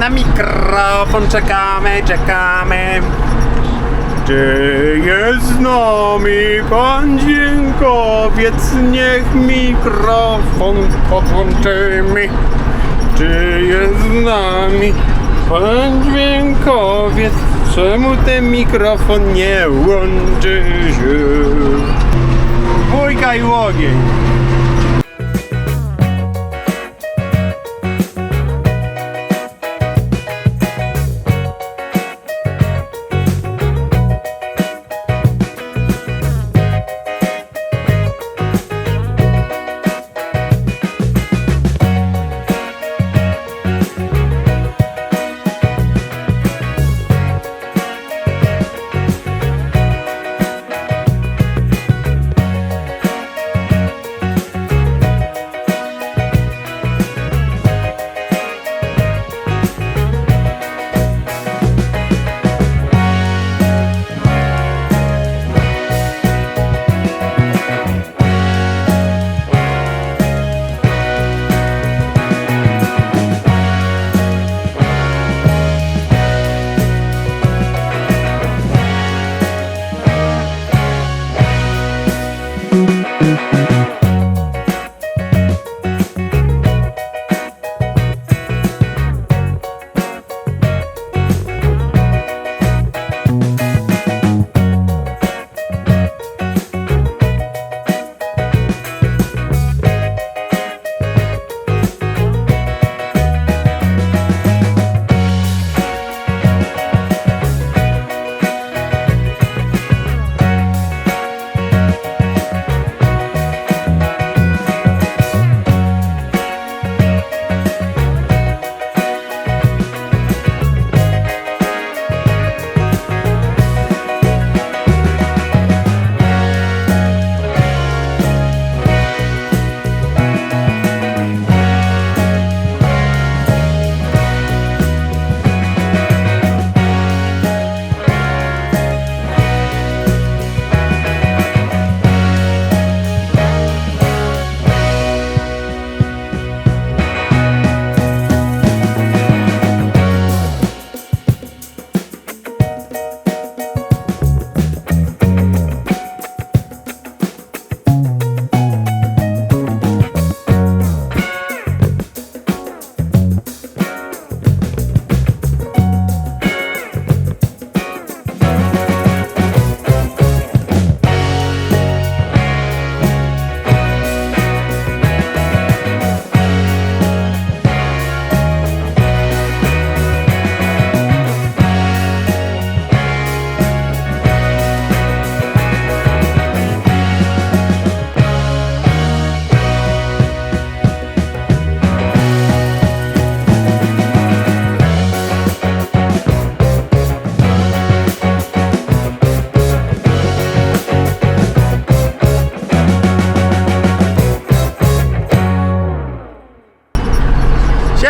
Na mikrofon czekamy, czekamy. Czy jest z nami pan dźwiękowiec? Niech mikrofon podłączymy. Czy jest z nami pan dźwiękowiec? Czemu ten mikrofon nie łączy się? Wujka i łogień.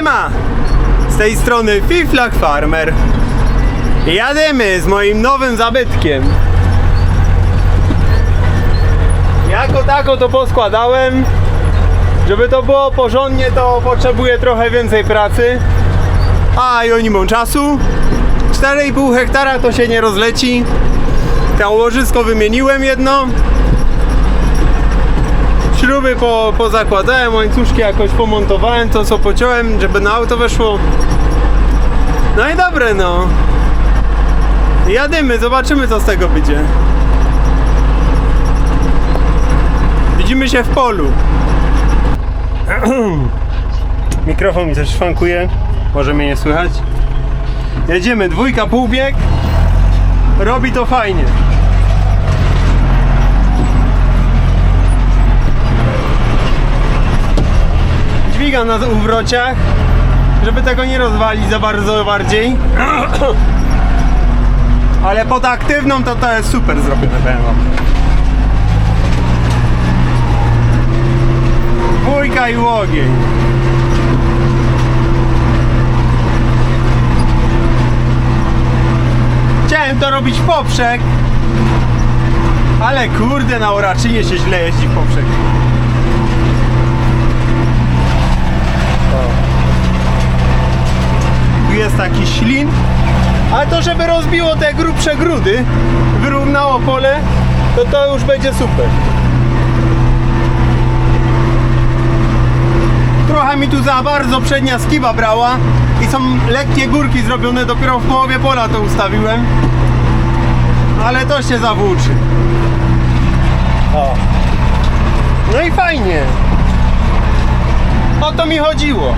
Siema! Z tej strony Fiflak Farmer. Jadymy z moim nowym zabytkiem. Jako tako to poskładałem. Żeby to było porządnie, to potrzebuję trochę więcej pracy. A i oni mam czasu. 4,5 hektara to się nie rozleci. To łożysko wymieniłem jedno. Śruby po, pozakładałem, łańcuszki jakoś pomontowałem, to co pociąłem, żeby na auto weszło. No i dobre no. Jadymy, zobaczymy co z tego będzie. Widzimy się w polu. Mikrofon mi też szwankuje. Może mnie nie słychać. Jedziemy, dwójka półbieg. Robi to fajnie. Na uwrociach, żeby tego nie rozwalić za bardzo bardziej. Ale pod aktywną to to jest super zrobione, powiem wam. Dwójka i łogień. Chciałem to robić w poprzek, ale kurde na Oraczynie się źle jeździ w poprzek. Jest taki ślin. Ale to, żeby rozbiło te grubsze grudy, wyrównało pole, to to już będzie super. Trochę mi tu za bardzo przednia skiba brała i są lekkie górki zrobione, dopiero w połowie pola to ustawiłem. Ale to się zawłóczy. O. No i fajnie. O to mi chodziło.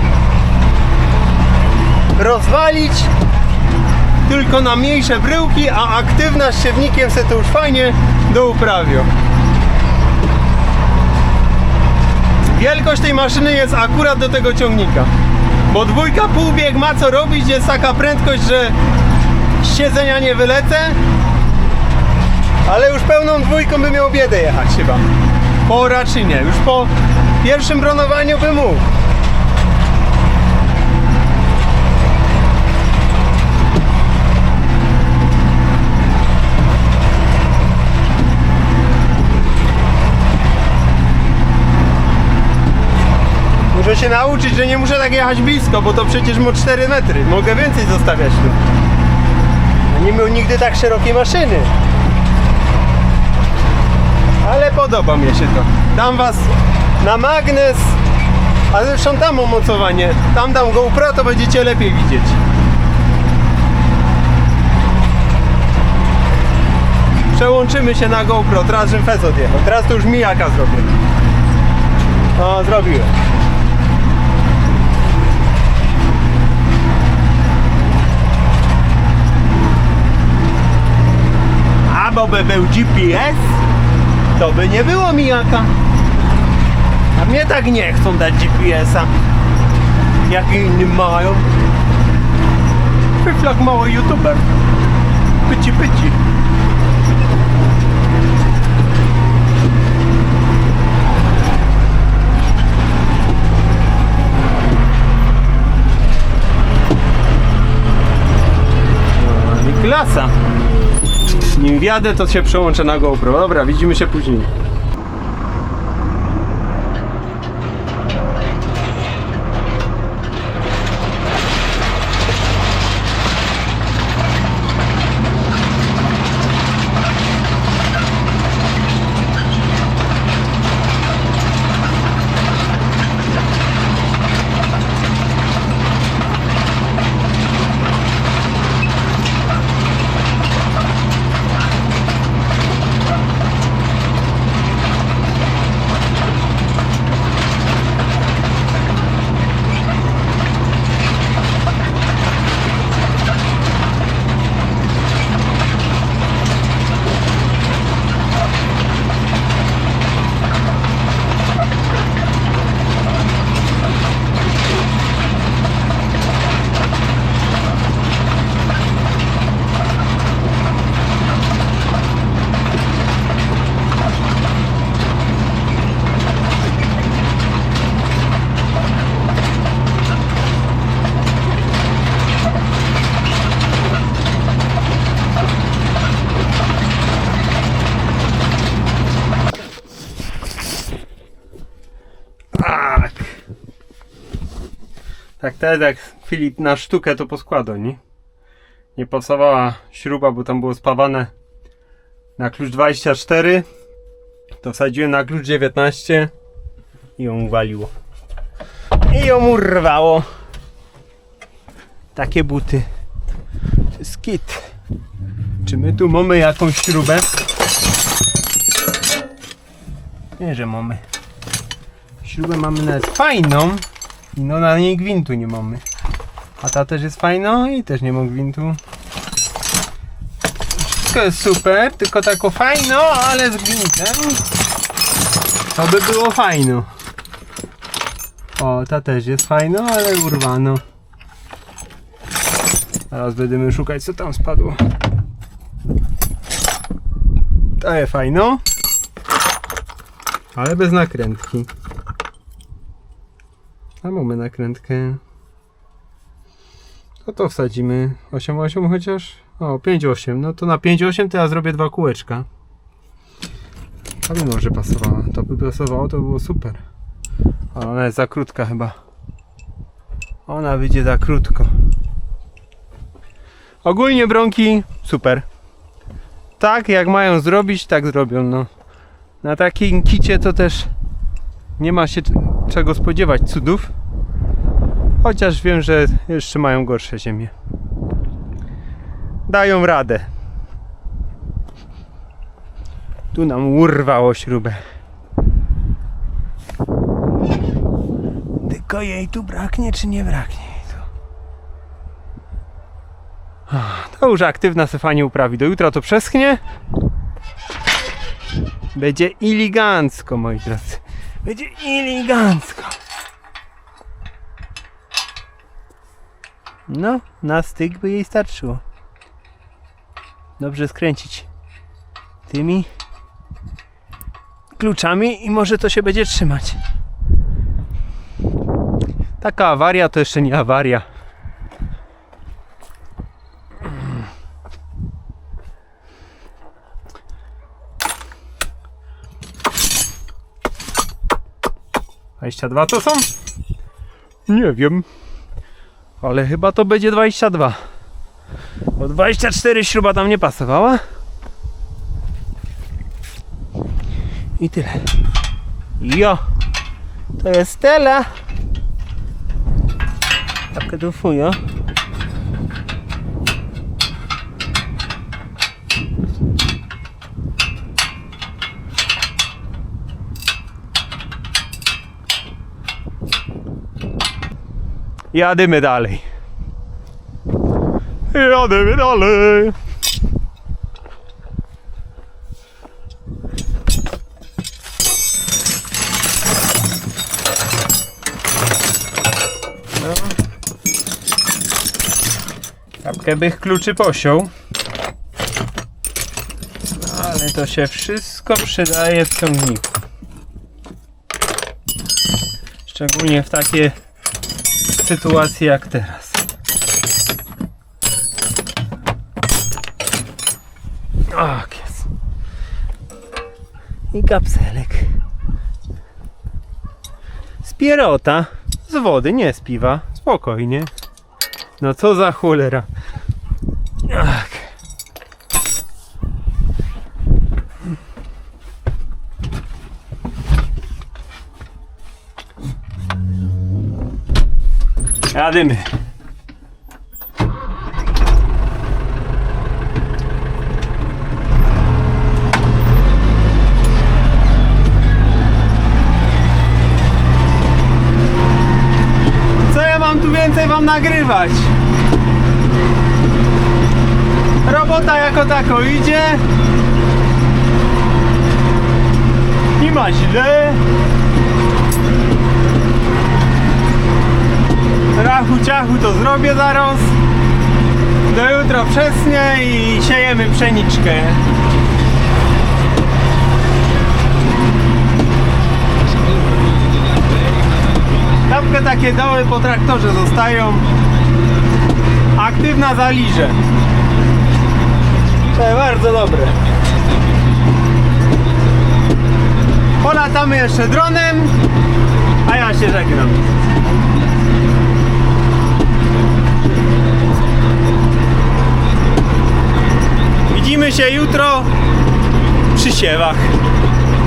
Rozwalić tylko na mniejsze bryłki, a aktywna z siewnikiem se to już fajnie do uprawią. Wielkość tej maszyny jest akurat do tego ciągnika. Bo dwójka półbieg ma co robić, jest taka prędkość, że z siedzenia nie wylecę. Ale już pełną dwójką by miał biedę jechać chyba. Po raczej nie. Już po pierwszym bronowaniu by mógł. Muszę się nauczyć, że nie muszę tak jechać blisko, bo to przecież mu 4 metry. Mogę więcej zostawiać tu. No Nie miał nigdy tak szerokiej maszyny. Ale podoba mi się to. Dam was na magnes, a zresztą tam umocowanie. Tam dam GoPro, to będziecie lepiej widzieć. Przełączymy się na GoPro, teraz żebym fez odjechał. Teraz to już mijaka zrobię. O, zrobiłem. Bo by był GPS, to by nie było mijaka. A mnie tak nie chcą dać GPS-a. Jak inni mają. Pyflak mały youtuber. Pyci pyci. No, klasa. Nim wjadę, to się przełączę na GoPro. Dobra, widzimy się później. Teraz jak Filip na sztukę to poskładał, nie? Nie pasowała śruba, bo tam było spawane na klucz 24. To wsadziłem na klucz 19 i ją uwaliło. I ją urwało. Takie buty. To. Czy my tu mamy jakąś śrubę? Nie, że mamy. Śrubę mamy nawet fajną. No na niej gwintu nie mamy. A ta też jest fajna i też nie ma gwintu. Wszystko jest super, tylko tako fajno, ale z gwintem. To by było fajno. O, ta też jest fajna, ale urwano. Teraz będziemy szukać co tam spadło. To jest fajno. Ale bez nakrętki. A mamy nakrętkę. No to wsadzimy 8,8 chociaż. O, 5,8. No to na 5,8 to ja zrobię dwa kółeczka. To by może pasowała. To by pasowało, to by było super. Ale ona jest za krótka chyba. Ona wyjdzie za krótko. Ogólnie bronki super. Tak jak mają zrobić, tak zrobią. No. Na takim kicie to też nie ma się czego spodziewać cudów. Chociaż wiem, że jeszcze mają gorsze ziemie. Dają radę. Tu nam urwało śrubę. Tylko jej tu braknie, czy nie braknie To już aktywna se fajnie uprawi. Do jutra to przeschnie. Będzie elegancko, moi drodzy. Będzie elegancko. No, na styk by jej starczyło. Dobrze skręcić tymi kluczami i może to się będzie trzymać. Taka awaria to jeszcze nie awaria. Dwadzieścia dwa to są? Nie wiem. Ale chyba to będzie 22. Bo 24 śruba tam nie pasowała. I tyle. Jo! To jest Stella. Tapkę tu fujo. Jadymy dalej. Jadymy dalej. Kapkę bych kluczy posiął. Ale to się wszystko przydaje w ciągniku. Szczególnie w takie sytuacje jak teraz. Tak jest. I kapselek. Z pierota. Z wody, nie z piwa. Spokojnie. No co za cholera. Ach. Jadymy. Co ja mam tu więcej wam nagrywać? Robota jako tako idzie. Nie ma źle. Rachu ciachu to zrobię zaraz. Do jutra wczesnie i siejemy pszeniczkę. Tapkę takie doły po traktorze zostają. Aktywna zaliże. To jest bardzo dobre. Polatamy jeszcze dronem, a ja się żegnam. Widzimy się jutro przy siewach.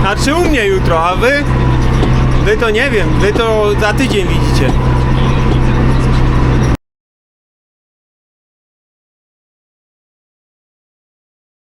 Znaczy u mnie jutro, a wy? Wy to nie wiem, wy to za tydzień widzicie.